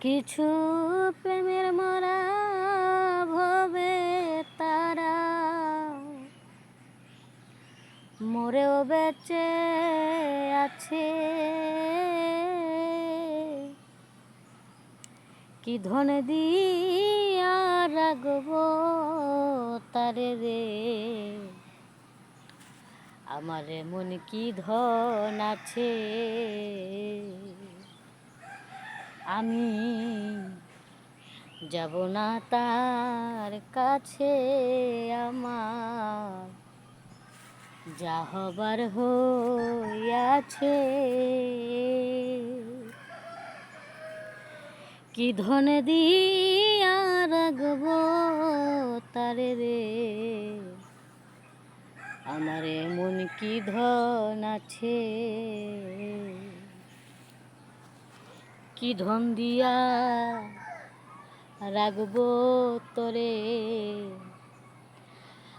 কিছু প্রেমের মরা ভবে তারা। মরেও বেঁচে আছে। কি ধন দিয়া রাগব তারে রে? আমার মন কি ধন আছে? আমি যাব না তার কাছে আমার। যা হবার হইয়াছে। কি ধন দিয়া রাখব তারে রে? আমার এমন কি ধন আছে? কি ধন দিয়া রাখব তোরে?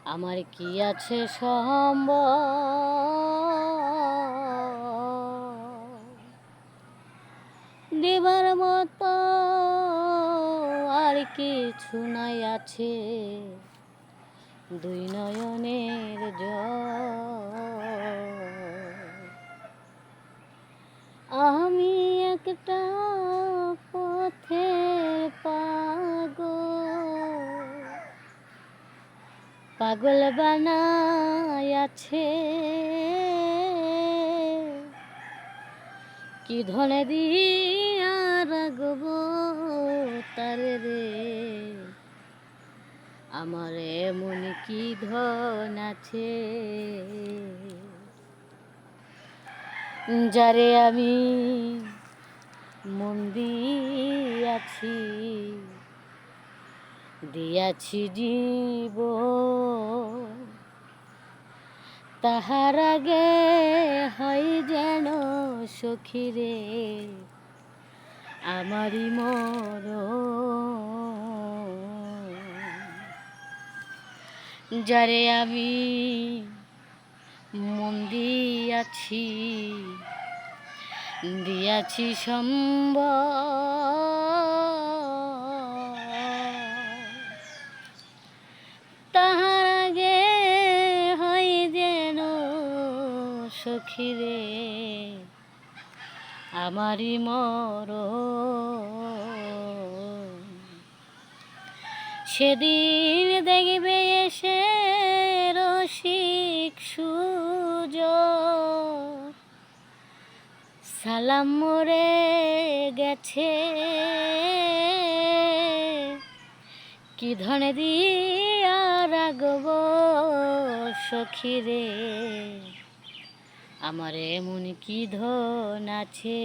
আমার কি আছে সম্ভব দেবার মতো আর কিছু নাই আছে। দুই নয়নের জল। আমি একটা পাগল বানায় আছে কি ধনে দিয়া রাগব তার রে? আমার এমন কি ধন আছে? যারে আমি মন দিয়াছি। দিয়াছি জীব তাহার আগে হয় যেন সখিরে আমারই মর যারে আমি মন দিয়াছি দিয়াছি সম্ভব সখিরে আমারই মর সেদিন দেখবে এসে রসিক সুজ সালাম মরে গেছে। কি ধনে দিয়া রাগব সখিরে আমার এমন কি ধন আছে?